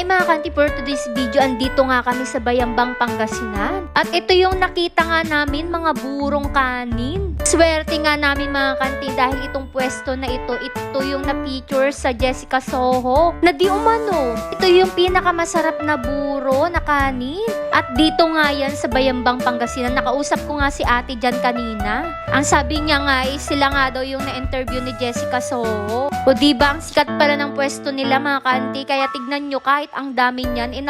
Hi mga kanti, for today's video, andito nga kami sa Bayambang, Pangasinan. At ito yung nakita nga namin, mga burong kanin. Swerte nga namin mga kanti dahil itong pwesto na ito, ito yung na-feature sa Jessica Soho. Na di umano, ito yung pinakamasarap na buro na kanin. At dito nga yan sa Bayambang, Pangasinan. Nakausap ko nga si ate dyan kanina. Ang sabi niya nga, eh, sila nga daw yung na-interview ni Jessica Soho. O diba, ang sikat pala ng pwesto nila mga kanti. Kaya tignan nyo, kahit ang dami niyan, eh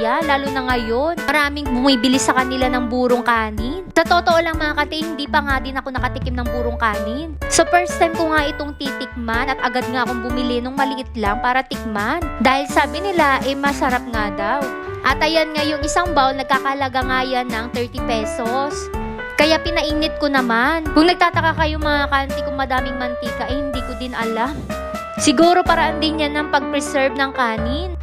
yan. Lalo na ngayon. Maraming bumibili sa kanila ng burong kanin. Sa totoo lang mga kanti, hindi pa nga din ako nakatikim ng burong kanin. So first time ko nga itong titikman at agad nga akong bumili nung maliit lang para tikman. Dahil sabi nila, eh masarap nga daw. At ayan nga, yung isang bowl, nagkakalaga nga yan ng 30 pesos. Kaya pinainit ko naman. Kung nagtataka kayo mga kanti kung madaming mantika, eh hindi ko din alam. Siguro paraan din yan ng pag-preserve ng kanin.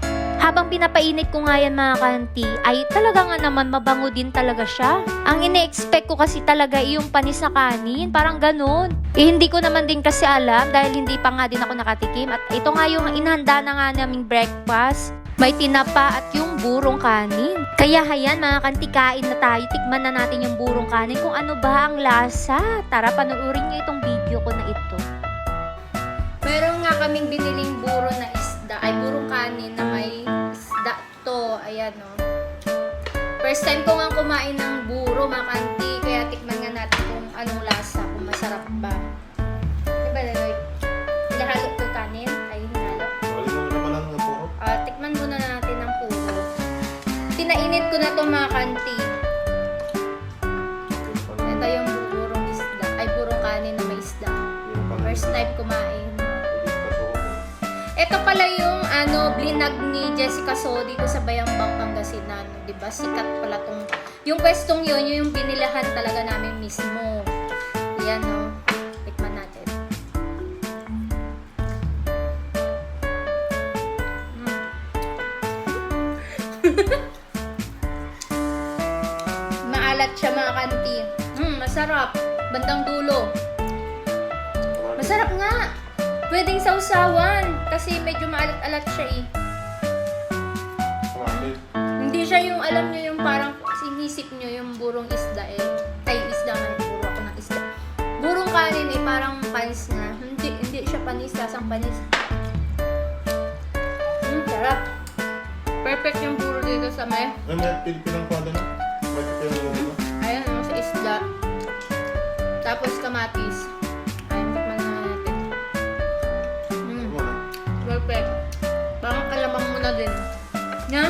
Habang pinapainit ko nga yan mga kanti, ay talaga nga naman mabango din talaga siya. Ang ine-expect ko kasi talaga yung panis na kanin, parang ganun. Eh hindi ko naman din kasi alam dahil hindi pa nga din ako nakatikim. At ito nga yung inhanda na nga naming breakfast. May tinapa at yung burong kanin. Kaya hayan mga kanti, kain na tayo. Tikman na natin yung burong kanin kung ano ba ang lasa. Tara, panoorin niyo itong video ko na ito. Meron nga kaming biniling buro na Ayan o. First time ko nga kumain ng buro, mga kanti, kaya tikman nga natin kung anong lasa, kung masarap ba. Diba, Laloy? Hinahalo to kanin? Ay, hinalo. Ang. Ah, tikman muna natin ng puro. Pinainit ko na to mga kanti. Ito yung burong isda, ay burong kanin na may isda. First time kumain. Ito pala yung ano, blinag ni Jessica So dito sa Bayambang, Pangasinan. ba Sikat pala tong... Yung pwestong yun, yun yung binilahan talaga namin mismo. Yan, no. Tikman natin. Mm. Maalat siya mga kanti. Mm, masarap. Bandang dulo. Masarap nga. Pwedeng sausawan. Kasi medyo maalat-alat siya eh. Hindi siya yung, alam nyo yung parang sinisip nyo yung burong isda eh. Ay, isda nga. Puro ako ng isda. Burong kanin eh, parang panis na. Hindi, hindi siya panis, lasang panis. Mm, sarap. Perfect yung buro dito sa may, Ay, may Pilipinang kwada na. May Pilipinang kwada. ayan, ano, sa isda. Tapos kamatis. Perfect. Parang kalamang mo na din. Nga?